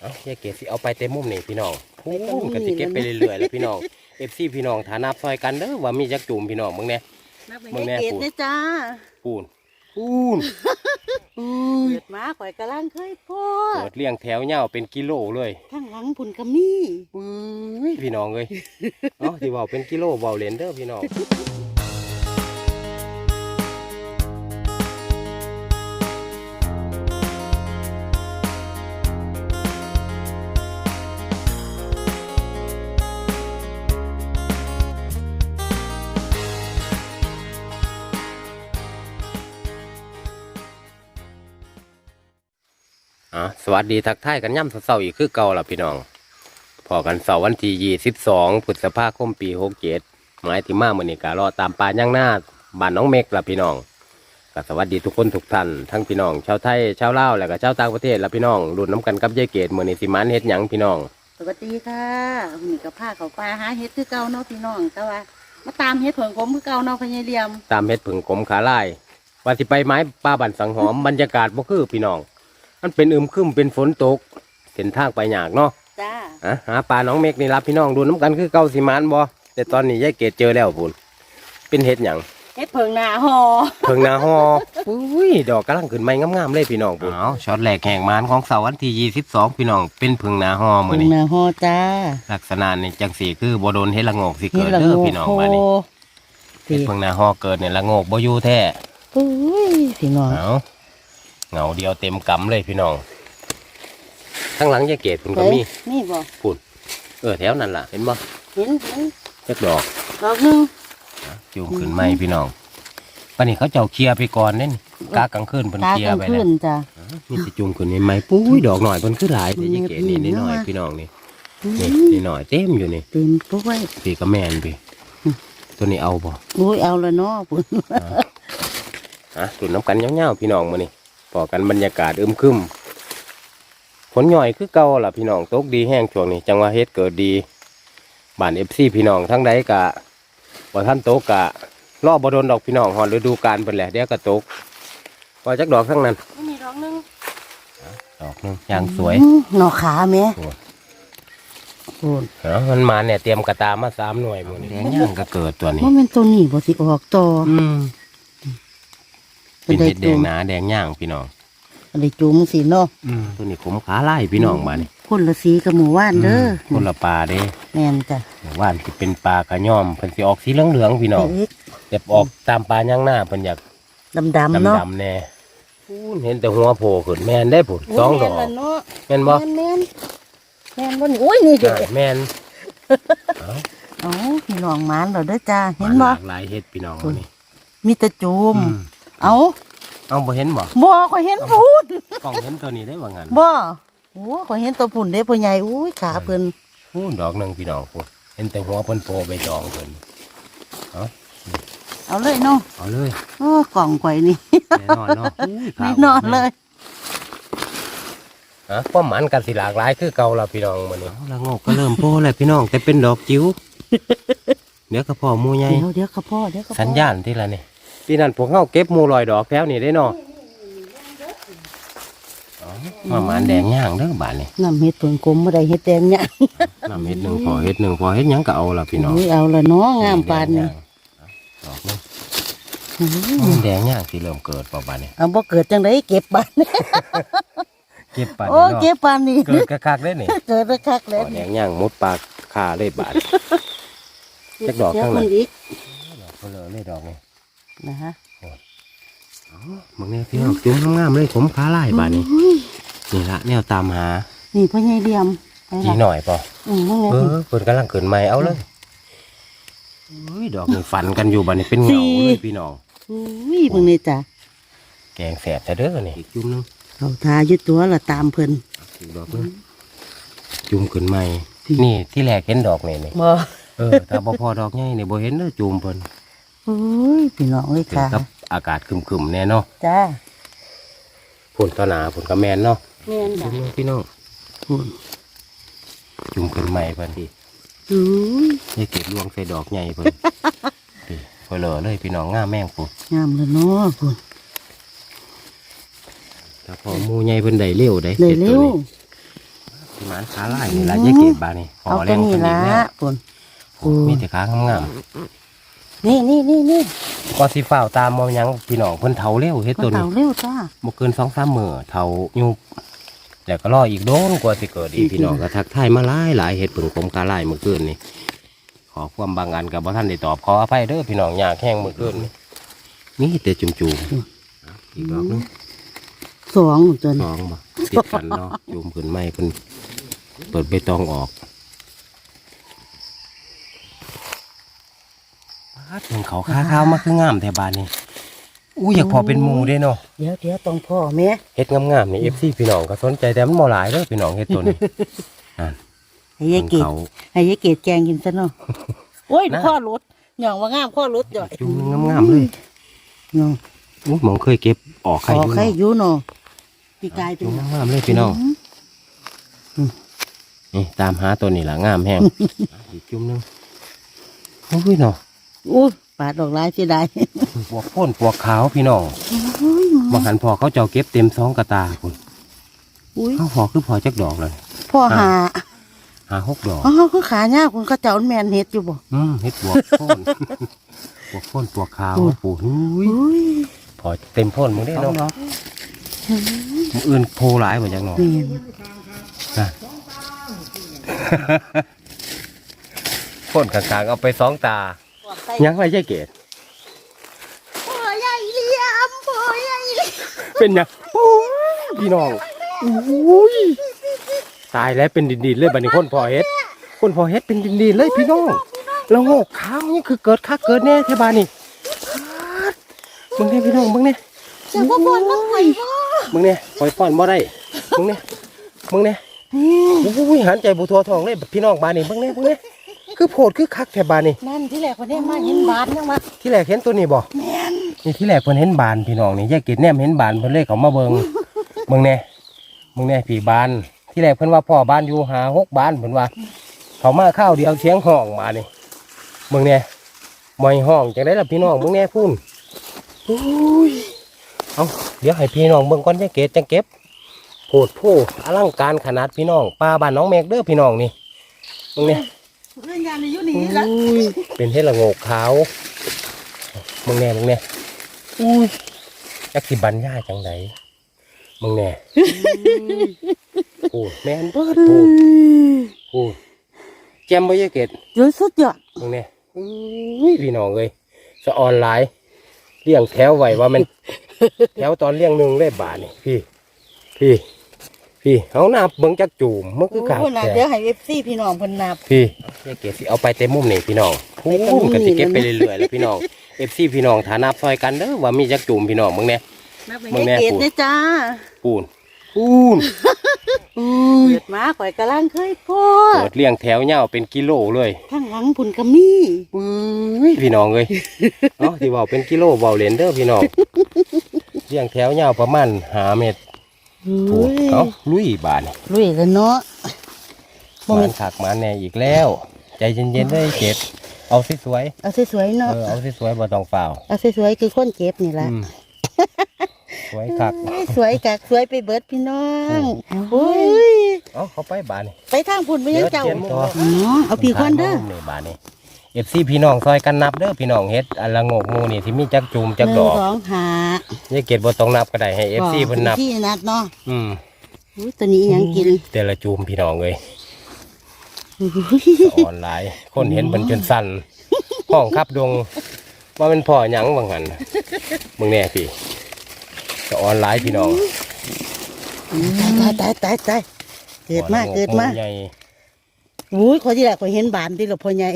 เอายายเกดสิเอาไปเต็มมุมนี่พี่น้องพูนก็สิเก็บไปเรื่อยๆแล้วพี่น้องเอฟซีพี่น้องฐานับซอยกันเด้อว่ามีจักจุ่มพี่น้องมึงแน่มึงแน่เกดปู่นะจ้าปูนปูนอุ้ยเกิดมาข่อยกำลังเคยพ่อเกิดเลี้ยงแถวยาวเป็นกิโลเลยข้างหลังพุ่นกะมีปุ้ยพี่น้องเลยเนาะที่เบาเป็นกิโลเบาเลนเด้อพี่น้อง สวัสดีทักทายกันย่ำเศร้าๆอีกคือเก่าล่ะพี่น้องพอกันเสาร์วันที่ยี่สิบสองพฤษภาคมปีหกเจ็ดหมายที่มาเมื่อนี้ก็รอตามปลาย่างหน้าบ้านน้องเมกล่ะพี่น้องก็สวัสดีทุกคนทุกท่านทั้งพี่น้องชาวไทยชาวลาวและก็ชาวต่างประเทศล่ะพี่น้องรุ่นน้ำกันกับยายเกดเมื่อนี้สิมานเฮ็ดหยังพี่น้องสวัสดีค่ะวันนี้กับผ้าเขาปลาหาเฮ็ดคือเก่าเนาะพี่น้องแต่ว่ามาตามเฮ็ดเผิงผมคือเก่าเนาะพญาเหลียม ตามเฮ็ดผึ่งกลมขาลายว่าสิไปไม้ป้าบันสังหอมบรรยากาศบ่คือพี่น้อง มันเป็นอึมครึมเป็นฝนตกเส้นทางไปยากเนาะจ้าอะหาปลาน้องเมกนี่รับพี่น้องดูน้ำกันคือเก่าสิมานบ่แต่ตอนนี้ยายเกดเจอแล้วพุ่นเป็นเฮ็ดหยังเฮ็ดเผิงหน้าหอเพิ่งหนาฮออุ้ยดอกกำลังขึ้นใหม่งามๆเลยพี่น้องอ้าวช็อตแรกแห่งมานของเสาร์วันที่22พี่น้องเป็นเพิ่งหนาฮอมื้เผิองนี้หน้าหอจ้าลักษณะนี่จังสีคือบ่โดนเฮ็ดละโงกสิเกิดเด้อพี่น้องบัดนี้เฮ็ดเพิ่งหนาฮอเกิดเนี่ยละโงกบ่อยู่แท้อุ้ยพี่น้องเอา เหงาเดียวเต็มกำเลยพี่น้องข้างหลังยายเกดพุ่นก็มีนี่บ่พุ่นเออแถวนั้นล่ะ เห็นบ่เห็นเห็นจักดอกดอกหนึงจูงขึ้นใหม่พี่น้องปันนี้เขาเจ้าเคลียร์ไปก่อนเน่นกากลางคืนเพิ่นตาเคลียกลาร์งไปคืแล้วนจ้านี่สิจุ่มขึ้นนี่ไหมปุ้ยดอกหน่อยเพิ่นคือหลายแต่ยังเก๋นี่นิดหน่อยพี่น้องนี่นี่นี่หน่อยเต็มอยู่นี่เต็มถ้วยพี่ก็แม่นพี่ตัวนี้เอาบ่อุ้ยเอาละเนาะพุ่นอะตุ่นน้ำกันเงาวๆพี่น้องมานี่ พอกันบรรยากาศอึมครึมฝนหน่อยคือเก่าล่ะพี่น้องตกดีแห้งช่วงนี้จังว่าเฮ็ดเกิดดีบ้านเอฟซีพี่น้องทั้งใดกะบ่ท่านตกกะรอบ่โดนดอกพี่น้องฮอดฤดูกาลเพิ่นแหละเดี๋ยวก็ตกพอจักดอกทั้งนั้นมีดอกหนึงดอกหนึงอย่างสวยอืมหน่อขาแม่โอ้โอ้ยเนาะมันมาเนี่ยเตรียมกระตามาสามหน่วยหมื้อนี้แดงย่างก็เกิดตัวนี้ว่าเป็นตัวนี้บ่สิออกต่ออืม เป็เป็นนได้เห็ดแดจูงมหนาแดงย่างพี่น้องได้จูมสิเนาะตัวนี้ขมขาไล่พี่น้องมานี่คนละสีกับหมู่ว่านเด้อคนละปลาเด้แม่นจ้ะว่านที่เป็นปลาขะย่อมเพิ่นสิออกสีเหลืองๆพี่น้องเอ็กแต่ออกตามปลาย่างหน้าเพิ่นอยากดำๆเนาะดำๆแน่พูนเห็นแต่หัวโผล่ขึ้นแม่นได้ผลสองดอกแม่นล่ะเนาะแม่นบ่แม่นแม่นแม่นบ่นี่โอ้ยนี่เด้ออ่าแม่นเอ้าเอ๋อพี่น้องหมานเราเด้อจ้าเห็นหบ่ลากหลายเฮ็ดพี่น้องมื้อนี้มีแต่จูมอืม เอ้าเอาบ่เห็นบ่บ่ข่อยเห็นพูนกล้องเห็นตัวนี้ได้ว่างั้นบ่โอ้ข่อยเห็นตัวพุ่นเด้พ่อใหญ่อุ้ยขาเพิ่นพูนดอกหนึงพี่น้องพูนเห็นแต่หัวเพิ่นโผล่ไปจองเพิ่นเอาเลยเนาะเอาเลยโอ้กล่องข่อยนี่แน่นอนเนาะอุ้ยขานี่นอนเลยฮะความหมันกันสิหลากหลายคือเก่าละพี่น้องมื้อนี้ละโงกก็เริ่มโผล่แล้วพี่น้องแต่เป็นดอกจิ๋วเดี๋ยวก็พอหมูใหญ่เดี๋ยวเดี๋ยวค่ะพ่อเดี๋ยวค่ะพ่อสัญญาณที่ละนี่ ปีนั้นพวกเขาเก็บหมูลอยดอกแถวนี่ได้เนาะอ๋อมาหมานแดงย่างเด้อบานนี่น้ำเฮ็ดเพิ่งกลมบ่ได้เฮ็ดแดงเนี่ยน้ำเฮ็ดหนึ่งพอเฮ็ดหนึ่งพอเฮ็ดหยังก็เอาละพี่น้องอุ้ยเอาละเนาะงามปานนี่แดงย่างดอกนึงอื้อแดงย่างที่เริ่มเกิดป่ะบานนี่เอาบ่เกิดจังไดเก็บปานนี้เก็บปานโอ้นี่เก็เนาะบปานนี้เกิดคักๆได้นี่เกิดไปคักพแล้วอแดงย่างมุดปากขาเลยบาดจักดอกข้างหลังเดี๋ยวมันอีกเพนเลยเลยดอกนี่ นะฮะมึงเนี่ยพี่น้องจุ้มงามๆเลยผมขาลายบาดนี่อุ้ยนี่ละแนวตามหา นี่พ่อใหญ่เหลี่ยมไปจีละหน่อยป่ะอืมว่าไงเออเพิ่นกำลังเกินใหม่เอาเลยอุ้ยดอกนี่ฝันกันอยู่บัดนี้เป็นเหงาเลยพี่น้องอุ้ยเบิ่งนี่จ้ะแกงแสบแต่เด้อนี่อีกจุ่มหนึงเขาทาอยู่ตัวละตามเพิ่นอีกดอกหนึงจุ่มขึ้นใหม่นี่ที่แรกเห็นดอกนี่นี่บ่เออถ้าบ่พอดอกใหญ่นี่บ่เห็นเด้อจุ่มเพิ่น อุ้ยพี่น้องเอ้ยถึงค่ะกับอากาศครึมๆแน่เนาะจ้าฝนตะหนาฝนกระแมนเนาะแม่นจุ่จ้ะมหนึงพี่น้องอุ้ยจุ่มขึ้นใหม่เพิ่นดิอุ้ยนี่เก็บลวงใส่ดอกใหญ่เพิ่นดิเพิ่นเหลอเลยพี่น้องง่าแม่งปุ๊งามเลยเนาะพุ่นถ้าพอหมูใหญ่เพิ่นได้เร็วได้ได้ฮ็ดเร็ตัววนี้ที่มันขาลายนี่ละยายเกดบานี่เอาตัวนี้ละแล้ปุ่นมีแต่ขางาม นี่นี่นี่นี่ๆก็สิฝ้าวตามมอยังพี่น้องเพิ่นเฒ่าเร็วเฮ็ดมันตัวนี้เต่าเร็วจ้า บ่เกิน2-3มื้อเฒ่ายุบแล้วก็รออีกโดนกว่าสิเกิดอีกจริงๆพี่น้องก็ทักทายมาหลายหลายเฮ็ดเพิ่งผมกาลายเมื่อคืนนี่ขอความบางอันกับบ่ทันได้ตอบขออภัยเด้อพี่น้องยากแห้งเมื่อคืนนี่มีแต่จุ่มๆอะอีกดอกหนึง สองจนสองบ่ติดกันเนาะจุ่มขึ้นไม่เพิ่นเปิดใบตองออกปาดเห็นเขาค้าข้าวมาคืองามแถวบ้านนี่อู้อยากพอเป็นหมูเด้เนาะเดี๋ยวเดี๋ยวต้องพ่อแม่เฮ็ดงามๆนี่ FC พี่น้องก็สนใจแต่มันบ่หลายเด้อพี่น้องเฮ็ดตัวนี้ให้ยายเกดเขาให้ยายเกดแกงกินซะเนาะโอ้ยนะพ่อรถหย่องว่างามพ่อรถจ่อยจุ่มงามๆเลยเนาะอู้หมองเคยเก็บออกขไข่ออยู่ใครเนาะอยู่เนาะพี่กายเป็นจุ่มงามๆเลยพี่น้องนี่ตามหาตัวนี้ล่ะงามแฮงอีกจุ่มหนึงโอ้ยเนาะ อู้ปาดดอกไม้เสียดายปวกพ่นปวกขาวพี่น้องโอ้ยบางหันพอเขาเจ้าเก็บเต็มสองกระตาคุณอุ้ยเขาพอคือพอจักดอกเลยพ่อหาหาหกดอกอ๋อคือขาหญ้าคุณก็เจ้าแมนเฮ็ดอยู่บ่อืมเฮ็ดบวกพ่นบวกพ่นปวกขาวอุ้ยปู่หุ้ยอุ้ยพอเต็มพ่นมึงได้สองเนาะดอกมึงอื่นโพหลายเหมือนจังเนาะแม่นนะพ่นกลางๆเอาไปสองตา ยังไรใช่เกดพ่อใหญ่เหลี่ยมพ่อใหญ่เหลี่ยมเป็นยังโอ้ยพี่น้องอุ้ยตายแล้วเป็นดินๆเลยบัดนี้คนพอเฮ็ด คนพอเฮ็ดเป็นดินๆเลยพี่น้องแล้วโงกขาวนี่คือเกิดคักเกิดแน่แท่บ้านนี่มึงเนี่ยพี่น้องมึงเนี่ยเจ้าพ่อพ่อมันไหวพ่อมึงเนี่ยปล่อยฟ้อนบ่ได้มึงเนี่ยมึงเนี่ยโอ้ยหันใจบุทัวทองเลยพี่น้องบ้านนี่มึงเนี่ยมึงเนี่ย คือโพดคือคักแท่บ้านนี่นั่นที่แรกวันนี้มาเห็นบานยังมาที่แรกเห็นตัวนี้บ่แม่นนี่ที่แรกเพิ่นเห็นบานพี่น้องนี่แยกกิดแนมเห็นบานเพิ่นเลยเขามาเบิ่งมึงเนี่ยมึงเนี่ยผีบาน ที่แรกเพิ่นว่าพ่อบ้านอยู่หาหกบ้านเพิ่นว่า เขามาข้าวเดียวเสียงห้องมานี่มึงเนี่ยมอยห้องจังได้ล่ะพี่น้องมึงเนี่ยพุ่นอุ้ยเอาเดี๋ยวให้พี่น้องเบิ่งก่อนจะเกตจังเก็บโพดโพอลังการขนาดพี่น้องป้าบ้านน้องแมกเด้อพี่น้องนี่มึงเนี่ย เรื่องงานในยุคอุ้นี้ละยเป็นเห็ดละโงกขาวมึงเนี่ยมึงเนี่ยอุ้ยจักสิบันย่ายจังไดมึงเนี่ยโอ้แม่นเบิดโอ้โอ้แจมบ่ยายเกตเยอะสุดยอดมึงเนี่ยอุ้ยพี่น้องเอ้ยสะออนหลายเลี้ยงแถวไว้ว่ามัน แถวตอนเลี้ยงหนึ่งเลยบาทนี่พี่ พี่ พี่เอานับเบิ่งจักจูมมันคือขาดโอ้น่ะแท้เดี๋ยวให้เอฟซีพี่น้องเพิ่นนับ พี่ยายเกดสิเอาไปเต็มมุมนี่พี่น้องพูไปเต็มมุนมกันสิเก็บนี่ไปนะเรื่อยๆแล้วพี่น้องเอฟซีพี่น้องฐานับซอยกันเด้อว่ามีจักจุ่มพี่น้องมึงเนี่ย นับไปมึงแน่ให้เกดปู่เด้อจ้าปูนปูนอุ้ยเกิดมาข่อยกำลังเคยโพดเปิดเลี้ยงแถวยาวเป็นกิโลเลยข้างหลังพุ่นก็มีอุ้ยพี่น้องเอ้ยเนาะที่เว้าเป็นกิโลเว้าเหรียญเด้อพี่น้องเลี้ยงแถวยาวประมาณหาเมตร ถูอุ้กยเอ้าลุยบาทนี่ลุยแล้วเนาะบ่มัแม่นนขักมาแน่อีกแล้ว ใจเย็นๆเลยเกดเอาสวยเอาสวยๆๆเนาะเออเอาสวยๆบ่ต้องเปล่าเอาสวยๆคือคนเก็บนี่ล่ะอืมสวยคักสวยกักสวยไปเบิดพี่น้องโอ้ยเอาเขาไปบานนี่ไปทางพุ่นไปยังเจ้าเดี๋ยวเตรียมตัวเนาะเอาพี่คนเด้อนี่บานนี่ เอฟซีพี่น้องซอยกันนับเด้อพี่น้องเฮ็ดอันละโงกงูนี่ที่มีจักจูมจักหดนึ่งอกสองหายายเกดบ่ต้องนับก็ได้ให้เอฟซีเพิ่นนับที่นัดเนาะอืมอุ้ยตัวนี้ยังกินแต่ละจูมพี่น้องเอ้ยอุ้ยสะอ่อนหลายคนเห็นเพิ่นจนสั่นห้องขับดงว่ามันพ่อหยังบางหันมึงแน่พี่สะอ่อนหลายพี่น้องตายตายตายตายเกิดมาเกิดมาใหญ่อุ้ยขอที่แรกขอยเห็นบานที่หลบพ่อใหญ่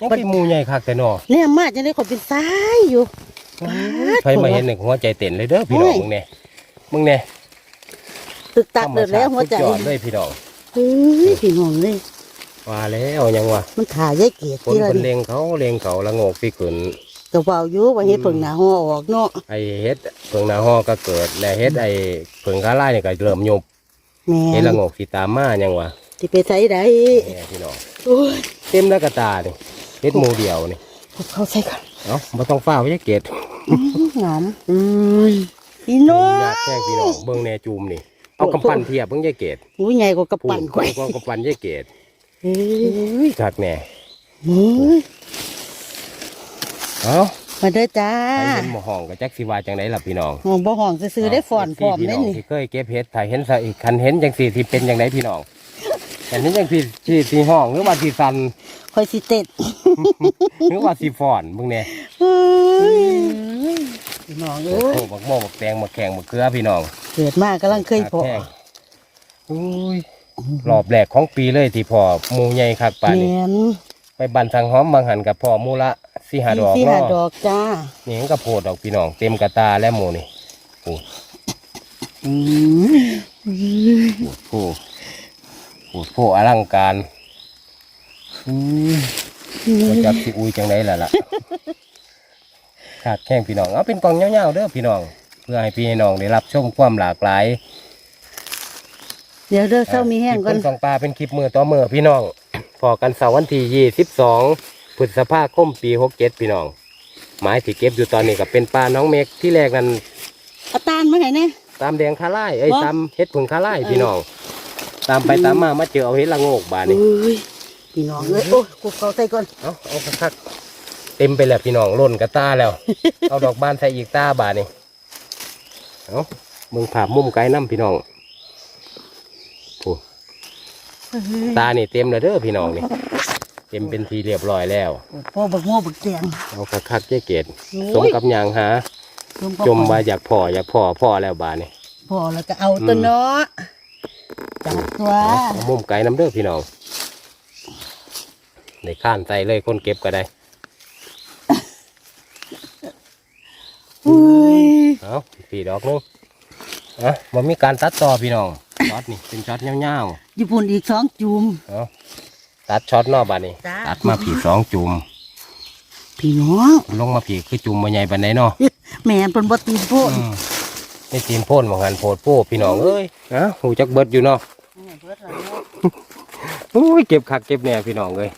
ยังเป็นหมูใหญ่คักแต่นอเนี่ยมาจังได้ขอยเป็นซ้ายอยู่ใครมาเห็นหนึ่งหัวใจเต้นเลยเด้อพี่น้องมึงแน่มึงแน่ตึกตักเดินแล้วหัวใจธรรมชาติสุดยอดเลยพี่น้องเฮ้ยพี่น้องเลยว่าแล้วยังว่ามันถ่ายยายเกียรติคนที่ละคนนี่เลงเขาเลงเขาละโงกพี่ขึ้นกระเป๋าอยู่ว่าเฮ็ดเพิ่งหน้าห่อออกเนาะไอเฮ็ดเพิงหนาฮอก็เกิดและเฮ็ดไอเพิงขาไล่เนี่ยก็เริ่มยุบแม่เฮ็ดละโงกสีตามมายังวะที่ไปใส่ได้เนี่ยพี่น้องโอ้ยเต็มหน้ากระตานี่ เฮ็ดหมูเดียวนี่เขาใส่กันเอ้าบ่ต้องฟ้าวไว้เกตหอมพี่น้องยากแข้งพี่น้องเบิ่งแน่จูมนี่ เอากำปั้นเทียบเพิ่งยายเกดอุ้ยใหญ่กว่ากระปั่นข่อยก็กำปั้นยายเกดเฮ้ยคักแน่เฮ้ยเอ้ามาเด้อจ้าใครเห็นหมอห้องกับแจ็คสิว่าจังไดล่ะพี่น้องห้องบ่ห้องซื้อๆได้ฟอนพร้อมพี่ได้น้องนี่ที่เคยเก็บเห็ดถ้าเห็นซะอีกคันเห็นจังสี่ที่เป็นจังไดพี่น้อง อันนี้จังสี่ที่ที่ห้องหรือว่าที่สันคอยสิเต็ดหรือว่าที่ฟอนมึงเนี่ยเฮ้ยพี่น้องเอ้โอ้ยบักโม่บักแตงบักแข่งบักเกลือพี่น้องเกิดมากกำลังเคยพอแห้งอุ้ยรอบแรกของปีเลยที่พ่อหมูใหญ่คักป่านแมนี้นไปบันทางหอมบางหันกับพ่อหมูละสี่หาดอกสี่ห้าเนาะดอกจ้านี่มันก็โพดดอกพี่น้อง เต็มกระตาแล้วหมูนี่โอ้อืมโห โหโหอลังการมก็จับสิอุยจังไดล่ะล่ะขาดแข้งพี่น้องเอาเป็นกองเงาๆเด้อพี่น้อง เพื่อให้พี่น้องได้รับชมความหลากหลายเดี๋ยวเด้อเศร้ามีแห้งก่อนคลิปคนกองปลาเป็นคลิปมือต่อมือพี่น้องพอกันเสาร์วันที่ยี่สิบสองพฤษภาคมปีหกเจ็ดพี่น้องหมายที่เก็บอยู่ตอนนี้ก็เป็นปลาน้องเมกที่แรกนั้นเอาตาลมาไหนเนี่ยตามแดงคาไล่เอ้ตามเฮ็ดผึ่งคาไล่พี่น้อง ตามไปตามมามาเจอเอาเฮ็ดละโงกบาดนี่เอ้ยพี่น้องเอ้ยโอ้ยกูเขาใส่ก่อนเอาเอาคักๆเต็มไปแล้วพี่น้องล้นกระตาแล้ว เอาดอกบานใส่อีกตาบาดนี่เอามึงผ่ามุมไกลน้ำพี่น้องโอ้ตานี่เต็มแล้วเด้อพี่น้องนี่เต็มเป็นทีเรียบร้อยแล้วพ่อบักโม่บักแตงเอาคักๆเจ๊เกดโอ้ยสมกับยางหาจมว่าอยากพ่ออยากพ่อพ่อแล้วบาดนี่พอแล้วก็เอาตัวเนาะ จับตัวเอามุมไกลน้ำเด้อพี่น้องในข้านใส่เลยคนเก็บก็ได้อุ้ยเอาพี่ดอกนึงอะมันมีการตัดต่อพี่น้องช็อตนี่เป็นช็อตยาวญี่ปุ่นอีกสองจุ่มๆเอาตัดช็อตเนอกบาดนี่จ้าตัดมาผีสองจุ่มพี่น้องลงมาผีคือจุ่มมาใหญ่ปานใดเนาะแม่นเป็นบตีนโพดอืม ในตีนโพ่นบางหันโพดโป้พี่น้องเอ้ยอะหูจักเบิดอยู่เนาะโอ้ยเก็บคักเก็บแหน่พี่น้องเลย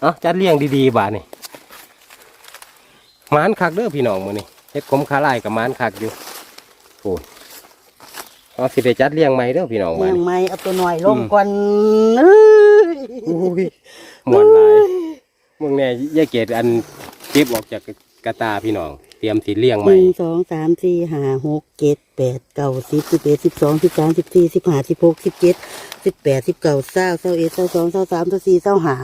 เอาจัดเลี้ยงดีๆบาดนี่หมานคักเด้อพี่น้องมื้อนี้เฮ็ดขมขาลายกับหมานคักอยู่โอ้ยเอาสิได้จัดเลี้ยงใหม่เด้อพี่น้องบาดเลี้ยงนี่ไม้เอาตัวหน่อยลงก่อนเอ้ยอุ้ยมวนหลายมึงเนี่ยยายเกดอันเก็บออกจาก กระตาพี่น้อง เตรียมสีเลี้ยงหใหม่นึ่งสองสามสี่ห้าหกเจ็ดแปดเก้าสิบสิบเอ็ดสิบสองสิบสามสิบสี่สิบห้าสิบหกสิบเจ็ดสิบแปดสิบเก้าเศร้าเศร้าเอ็ดเศร้าสองเศร้าสามเศร้าสี่เศร้าห้า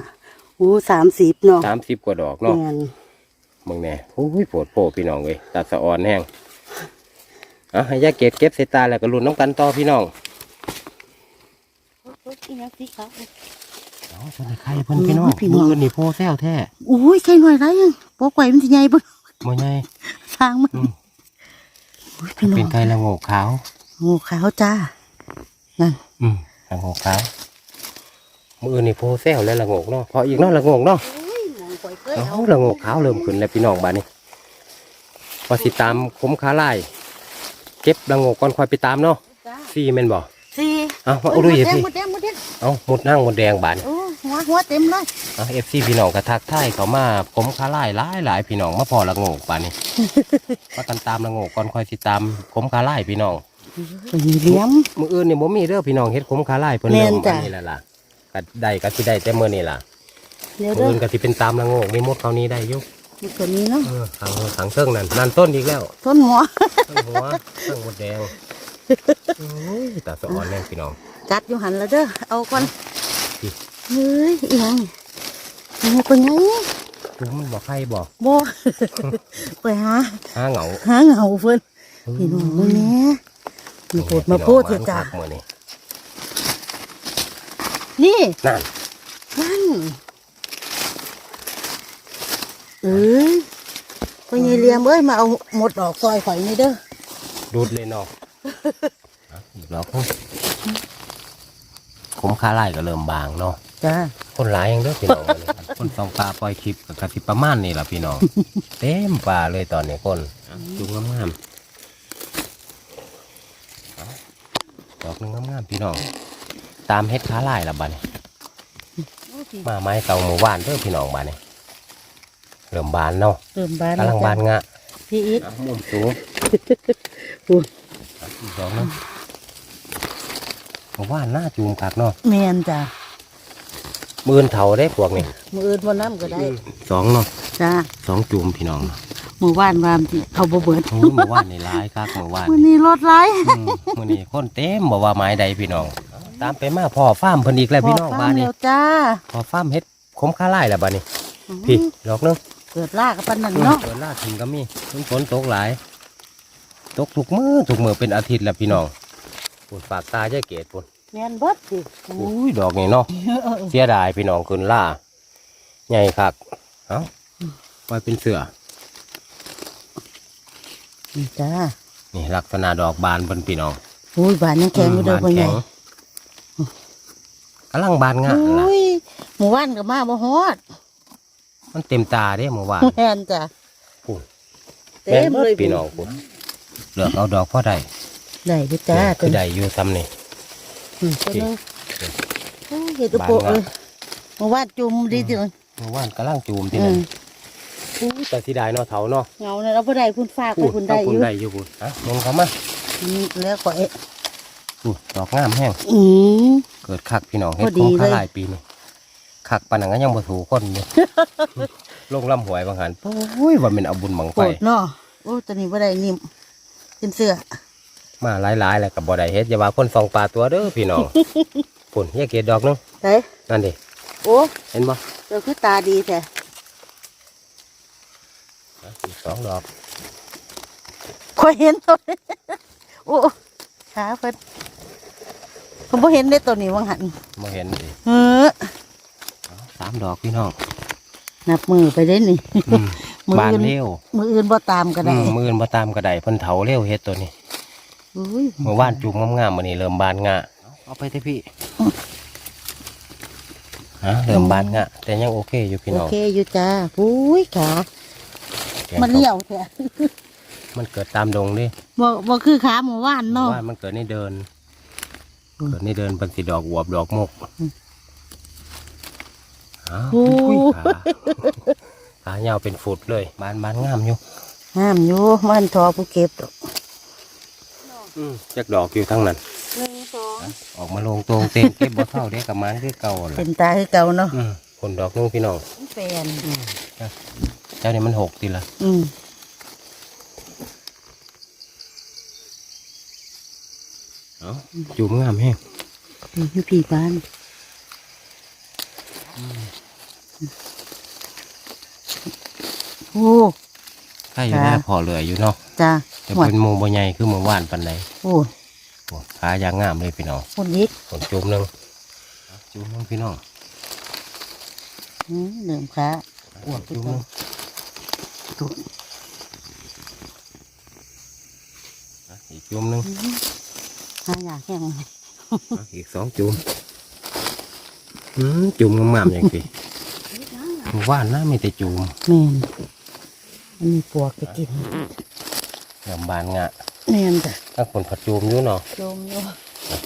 อู้สามสิบเนาะสามสิบกว่าดอกเนาะแม่นมึงเนี่ยโอ้ยปวดโผพี่น้องเลยตัดสะออนแห้งเอะให้ยายเกดเก็บใส่ตาแล้วก็ลุ้นน้ำกันต่อพี่น้องเอาคนไข่เพิ่นพี่น้องพี่น้องมือนี่โพแซวแท้ อุ้ยใช่หน่อยไรยัง ปอกไก่มันจะใหญ่เบ่มื่อไงทางมันอืมอุ้ยพี่น้อเป็นงไก่ละโงกขาวงูขาวจ้านั่นอืมละโงกขาวมือนี่โพแซวแล้วละโงกเนาะพออีกเนาะละโงกเนาะอุ้ยมองข่อยเคยเอาเอาละโงกขาวเริ่มขึ้นแล้วพี่น้องบ้านนี้ว่าสิตามคมขาไล่เก็บละโงกก่อนค่อยไปตามเนาะจ้าซี่แม่นบ่สี่เอาเอาดูอีกหมสิดแดงหมดแดงหมดแดงเอาหมดนั่งหมดแดงบานโอ้ หัวหัวเต็มเลยเอาเอฟซีพี่น้องกระทักทายเขามาผมขาไล่หลายหลายพี่น้องมาพอละโงกบานนี้ว่ากันตามละโงกก่อนค่อยสิตามผมขาไล่พี่น้องไปเลี้ยงมืออื่นนี่บ่มีเด้อพี่น้องเฮ็ดผมขาไล่เพิ่นแม่เริ่นมจ้ะอันนี้แล้วล่ะก็ได้ก็สิได้แต่มื้อนี้ล่ะเดี๋ยวมือเด้ออื่นก็สิเป็นตามละโงกนี่มดเขานี้ได้อยู่มีตัวนี้เนาะเออทางทางเทิงนั่นนั่นต้นอีกแล้ว ต้นหัวทั้งหัวทั้งหมดแดงโอ้ยตาสะอ่อนแน่พี่น้องจัดอยู่หันแล้วเด้อเอาก่อนอี เฮ้ยอีหยังนี่เป็นไงดูมันบอกใครบอกบ่ไปหาหาเหงาหาเหงาเพิ่นพี่น้องมึงแหน่มีโพดมาโพดเถอะจ้ามือนี่นี่นั่นนั่นเอ้ยไปไงเลี้ยมเอ้ยมาเอาหมดดอกซอยข่อยนี่เด้อดูดเลยเนาะอะอีกแล้วครับคุ้มค่าไล่ก็เริ่มบางเนาะ จ้าคนหลายยังเด้อพี่น้องมื้อนี้คนสองปลาปล่อยคลิปกับกสิประมาณนี่แหละพี่น้อง เต็มป่าเลยตอนนี้คนดูงามๆเอาดอกหนึงงามๆพี่น้อง ตามเฮ็ดค้าไล่ละบัดนี้มาไม้เตาหมู่บ้านเด้อพี่น้องบ้านนี้เริ่มบานเนาะเติมบานกำลังบานงะพี่อีทอะมุมสูงอุ้ยอีกดอกหนึงผมว่าหน้าจูมคักเนาะแมนจ้ะ มือนเถาได้พวกนี้มืออื่นวันน้ำก็ได้สองเนาะจ้าสองจูมพี่น้องมือว่านวามที่เขาบ่เบิดโอ้ยเมื่อวานนี่ร้ายคักเมื่อวานวันนี้รถไล่อืมมื่อนี้คนเต็มบอกว่าไม้ใดพี่น้อง ตามไปมาพ่อฟาร์มเพิ่นอีกแล้วพี่น้องบ้านนี้แล้วจ้าพ่อฟาร์มเฮ็ดคมค่าไล่แล้วบ้านนี้ พี่ดอกหนึง เกิดลากกับปันนั่นเนาะเปิดลาดทิ้งก็มีมันฝนตกหลาย ตกทุกมือทุกมือเป็นอาทิตย์แล้วพี่น้องปุ่นปากตาใจเกตปุ่น แมนเบิดสิอุ้ยดอกนี่เนาะเสียดายพี่น้องขึ้นล่าใหญ่คักเอ้าไว้เป็นเสือนี่จ้านี่ลักษณะดอกบานเป็นพี่น้องอุ้ยบานยังแข็งอยู่เด้อพ่อใหญ่บานแข็งกำลังบานงะล่ะอุ้ยหมู่บ้านก็มาบ่ฮอดมันเต็มตาเด้เมื่อวานแมนจ้ะปุ่นเต็มเลยพี่น้องปุ่นเลือกเอาดอกพ่อใดได้เด้อจ้าคือใดอยู่ซ้ำนี่อืม ตัวนึงโอ้ยเห็ดอุโปะบานงะเลยหมู่บ้านจุ่มดีจังเมื่อวานกำลังจูมที่อืนั่นมอุ้ยแต่สีดายเนาะเถาเนาะเงาเนี่ยเราบ่ได้คุณฝากไปคุณได้อคุณยู่ได้อยู่คุณฮะมองเขามาอืมแล้วก็เอ๊ะอู้ดอกงามแห้งอืมเกิดคักพี่น้องเฮ็พดอดีคงเลยคาหลายปีนี่คักปานนังก็ยังบ่ถูกคนอยู่ลงลำหวยบางหันโอ้ยว่าเป็นเอาบุญบังโกไฟดเนาะโอ้ตัวนี้บ่ได้นิ่มเป็นเสื้อ มาหลายๆแล้วก็บ่ได้เฮ็ดอย่าว่าคนส่องปลาตัวเด้อพี่น้องปุ่นเฮียเกดดอกหนึงเฮ้นั่นดิโอ้เห็นบ่เราคือตาดีแท้อีกสองดอกคอยเห็นตัวนี้โอ้ขาเพิ่นผมบ่เห็นได้ตัวนี้วังหันมาเห็นดิเออสามดอกพี่น้องนับมือไปได้นี่อืมมือบานอื่นเร็วมืออื่นบ่ตามก็ได้อืมมืออนบ่ตามกระไดเพิ่นเถาเร็วเฮ็ดตัวนี้อุ้ย เมื่อวานจุ่มงามๆมื้อนี้เริ่มบานงะเอาไปเถอะพี่ฮะเริ่มบานงะแต่ยังโอเคอยู่พี่โอน้องเคอยู่จ้าอุ้ยขาแกงมันส้เลี้ยวแท้มันเกิดตามดงดิบ่บ่คือขาหมู่บ้านเนาะว่ามันเกิดนี่เดินอืมเกิดนี่เดินเป็นสีดอกอวบดอกมกอืมอ้าวโอ้อุ้ยขาขายาวเป็นฟุตเลยบานบานงามอยู่ห้ามอยู่มันทอผู้เก็บดอก จักดอกอยู่ทั้งนั้นหนึ่งสองออกมาลงตรงเต็มเก็บบ่เท่าเด็กกับมันคือเก่าแหละเป็นตาคือเก่าเนาะอืมคนดอกนึงพี่น้องแฟนเจ้านี่มันหกทีละอืมเอ้าจุ่มงามแห้งอยู่พี่บ้านโอ้ใช่อยู่ค่ะแม่พอเหลืออยู่เนาะจ้าแต่หวดเป็นหมูบ่ใหญ่คือหมูว่านปันใดโอ้ โอ้ขายางงามเลยพี่น้องคนยิกคนจุ่มหนึงจุ่มหนึงพี่น้องอืมเหลื่อมขาอ้วกไปจุ่มหก่อนึนงตัวอะอีกจุ่มหนึงหาอยากแห้งอะอีกสองจุ่มอืมจุ่มงามๆอย่างสิหมู่ว่านนะมีแต่จุ่มแม่นมันมีปวกไปกินเริ่มบานงะ แม่นจ้ะถ้าคนผัดจุ่มอยู่เนาะจมอยู่อะ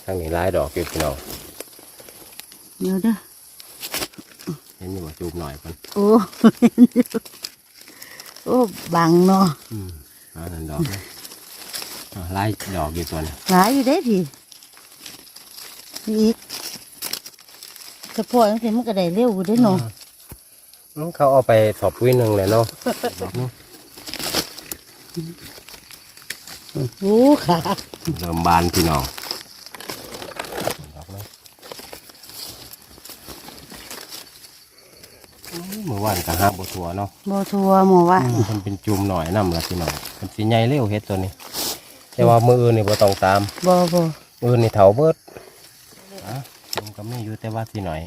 ทั้งนี้หลายดอกอยู่พี่น้องเดี๋ยวเด้อเห็นอยู่ว่าจุ่มหน่อยคนโอ้โอ้บังเนาะอืมอ่านั่นดอกนะอะหลายดอกอยู่ตัวนี้หลายอยู่ได้พี่พี่อีกแต่พอจังซี่มันก็ได้เร็วอยู่ได้เนาะอืมเขาเอาไปสอบวิหนึ่งเลยเนาะดอกนี้ โอ้ค่ะเริ่มบานพี่น้องดอกนี้อืมเมื่อวานก็ห้าบทัวเนาะบ่ทัวหมอว่ามันเป็นจุ่มหน่อยน้ำละพี่น้องมันสีใหญ่เร็วเฮ็ดตัวนี้ แต่ว่ามืออื่นนี่บ่ต้องตามบ่บ่มืออื่นนี่เถาเบิดอะจุ่มก็มีอยู่แต่ว่าสีหน่อย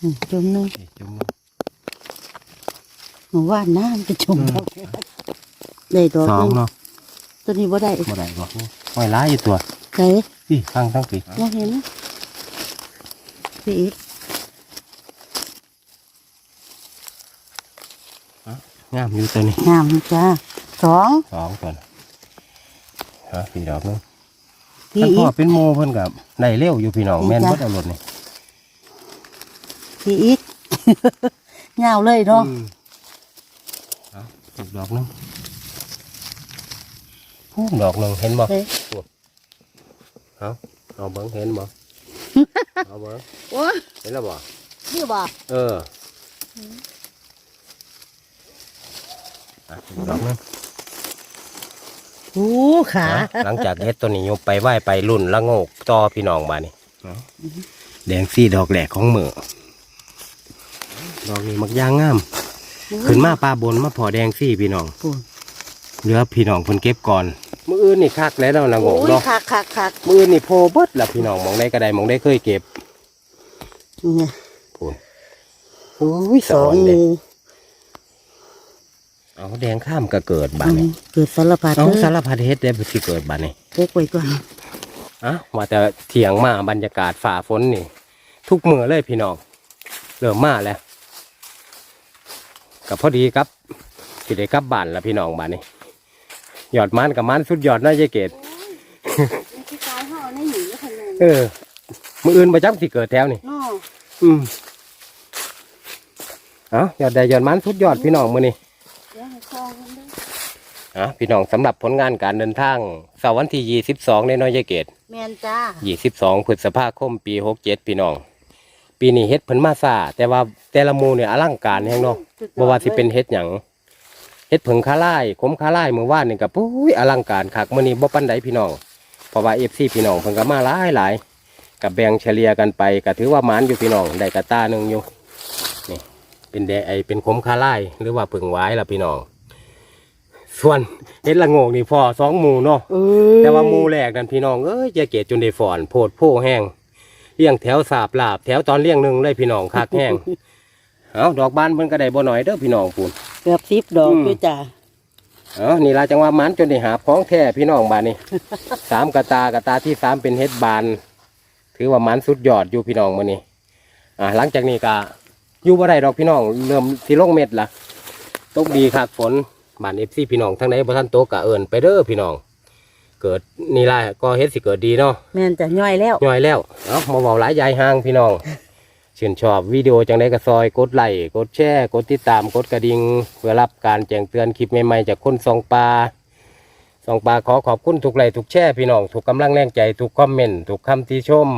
อืมจุ่มหนึงนี่จุ่มหนึ่งหมอว่าน้ำไปจุ่มเอา ได้ดอกสอหงนึงเนาะตัวนี้บ่ได้บ่ได้บ่ห้อยหล้ายอยู่ตัวไดพี่ข้างทั้งปีบ่เห็นพี่อีกงามอยู่ตัวนี้งามจ้าสองสองตัวน่ะฮะพี่ดอกนึงพี่ท่านอีพ่อกเป็นโมเพิ่นกับได้เร็วอยู่พี่น้องอีกแม่นจ้ะเพิ่นเอารถนี่พี่อีกเงาวเลยเนาะอืมเอาอีกดอกนึง พูดดอกหนึงเห็นบ่เฮ้ยฮเอาเอาเบิ้งเห็นบ่เอาเบิ้งโอ้ยเห็นแล้วบ่นี่บ่เอออะอีกดอกหนึงโอ้ขานะหลังจากเฮ็ดตัวนี้ยกไปไหว้ไปรุ่นละโงกต่อพี่น้องบานี่แดงซี่ดอกแหลกของมือดอกนี้มักยางงามขึ้นมาปลาบนมาพอแดงซี่พี่น้องปูนเหลือพี่น้องคนเก็บก่อน มืออื่นนี่คักแล้วเนาะละโงโอ้กยเนาะคักคักคักมืออื่นนี่โพเบิดละพี่น้องมองได้ก็ได้มองได้เคยเก็บนี่ไงพูนอุ้ยสสอองนหเลยมู่เอาแดงข้ามก็เกิดบาดนี่เกิดสารพัดเอาเด้อสารพัดเฮ็ดได้บ่สิเกิดบาดนี่เล็กไว้ก่อนอะว่าแต่เถียงมาบรรยากาศฝ่าฝนนี่ ทุกมือเลยพี่น้องเริ่มมาแล้วกับพอดีครับสิได้กลับบ้านแล้วพี่น้องบ้านนี้ ยอดมันกับมันสุดยอดน่ายายเกดที่ตายห่อในหนีคนนึงเออมืออื่นประจักสิเกิดแถวนี่น้ออืมเอายอดใดยอดมันสุดยอดพี่น้องมือนี้เดี๋ยวให้คลองกันเด้ออะพี่น้องสำหรับผลงานการเดินทางเสาร์วันที่ยี่สิบสองในน้อยยายเกดแมนจ้ายี่สิบสองพฤษภาคมปีหกเจ็ดพี่น้อง ปีนี้เฮ็ดเพิ่นมาซาแต่ว่าแต่ละหมูเนี่ยอลังการแฮงเนาะบ่ว่าสิเป็นเฮ็ดหยัง เฮ็ดเผิงคาล่ายขมคาล่ายมื้อวานนี่ก็ปุ้ยอลังการคักมื้อนี้บ่ปานใดพี่น้องเพราะว่า FC พี่น้องเพิ่นก็มาหลายหลายก็แบ่งเฉลี่ยกันไปก็ถือว่าหมานอยู่พี่น้องได้กระตาหนึงอยู่นี่เป็นแดไอเป็นขมคาล่ายหรือว่าเผิงหวายล่ะพี่น้อง ส่วนเฮ็ดละโงกนี่พอสองหมู่เนาะเออแต่ว่าหมูแรกนั่นพี่น้องเอ้ยเจ๊เกตจนได้ฟอนโพดโพแห้งเลี้ยงแถวสาบลาบ แถวตอนเลี้ยงหนึ่งเลยพี่น้องคักแห้ง เอาดอกบานเพิ่นก็ได้บ่หน่อยเด้อพี่น้องปูน เกือบสิบดอกอืมด้วยจ้าเอานี่ละจังว่ามันจนได้หาพ้องแท้พี่น้องบานนี้สามกระตากระตาที่สามเป็นเฮ็ดบาน ถือว่ามันสุดยอดอยู่พี่น้องมื้อนี้อ่าหลังจากนี้ก็อยู่บ่ได้ดอกพี่น้องเริ่มสิลงเม็ดละตกดีคักฝนบ้าน FC พี่น้องทั้งใดบ่ทันตกก็เอิ้นไปเด้อพี่น้อง เกิดนี่ล่ะก็เฮ็ดสิเกิดดีเนาะ แมนจะย่อยแล้ว ย่อยแล้ว เอามาเบาหลายยายห่างพี่น้อง ชื่นชอบวิดีโอจังได้ก็ซอยกดไลค์กดแชร์กดติดตามกดกระดิ่งเพื่อรับการแจ้งเตือนคลิปใหม่ๆจากคนสองปลาสองปลาขอขอบคุณทุกไลค์ทุกแชร์พี่น้องทุกกำลังแรงใจทุกคอมเมนต์ทุกคำที่ชม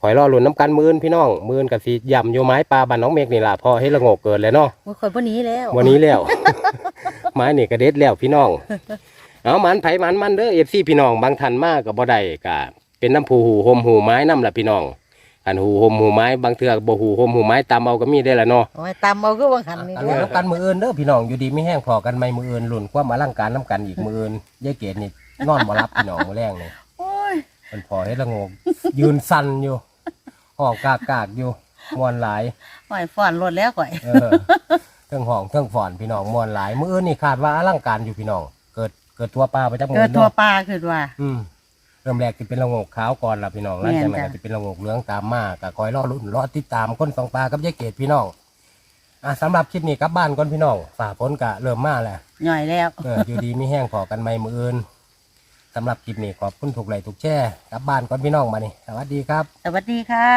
ขอยรอหลุนน้ำกันมือนพี่น้องมือนกับสีย่ำโยไม้ปลาบ้านน้องเมฆนี่ล่ะพอให้ละโงกเกิดเลยเนาะว่าคอยพวกนี้แล้ววันนี้แล้ว ไม้นี่กระเด็ดแล้วพี่น้องเอามันไผมันมันเด้อเอฟซีพี่น้องบางทันมากกับบ่ได้กะเป็นน้ำผูหูหมหูไม้น้ำละพี่น้อง อันหูหมหูไม้บางเทือกบ่หูหมหูไม้ตามเอาก็มีได้ละเนาะโอ้ยตามเอาคือวังหันนี่อันด้วนี้ยน้ำกันมืออื่นเด้อพี่น้องอยู่ดีไม่แห้งพอกันไม่มืออื่นหลุ่นความอลังการน้ำกันอีกมืออื่นยายเกดนี่นอนบ่รับพี่น้องมื้อแรงนี่โอ้ยมันพอให้ละโงกยืนสั่นอยู่ห้องกากากๆอยู่มวนหลาย หอยฝอนรถแล้วก่อย เออเครื่องห้องเครื่องฝอนพี่น้องมวนหลาย มืออื่นนี่คาดว่าอลังการอยู่พี่น้อง เกิดเกิดทั่วป้าไปจักมืเกิอดทัวเนาะปลาคือว่า อืม เริ่มแรกจะเป็นละโงกขาวก่อนล่ะพี่น้องแล้วแม่นจากนั้นจ้ะก็จะเป็นละโงกเหลืองตามมาก็คอยรอรุ่นรอติดตามคนสองปลากับยายเกดพี่น้องอะสำหรับคลิปนี้กลับบ้านก่อนพี่น้องฝ่าฝนกะเริ่มมาแล้วย่อยแล้วเอออยู่ดีไม่แห้งพอกันไม่มืออื่นสำหรับคลิปนี้ขอบคุณถูกไหลถูกแช่กลับบ้านก่อนพี่น้องมานี่สวัสดีครับ สวัสดีค่ะ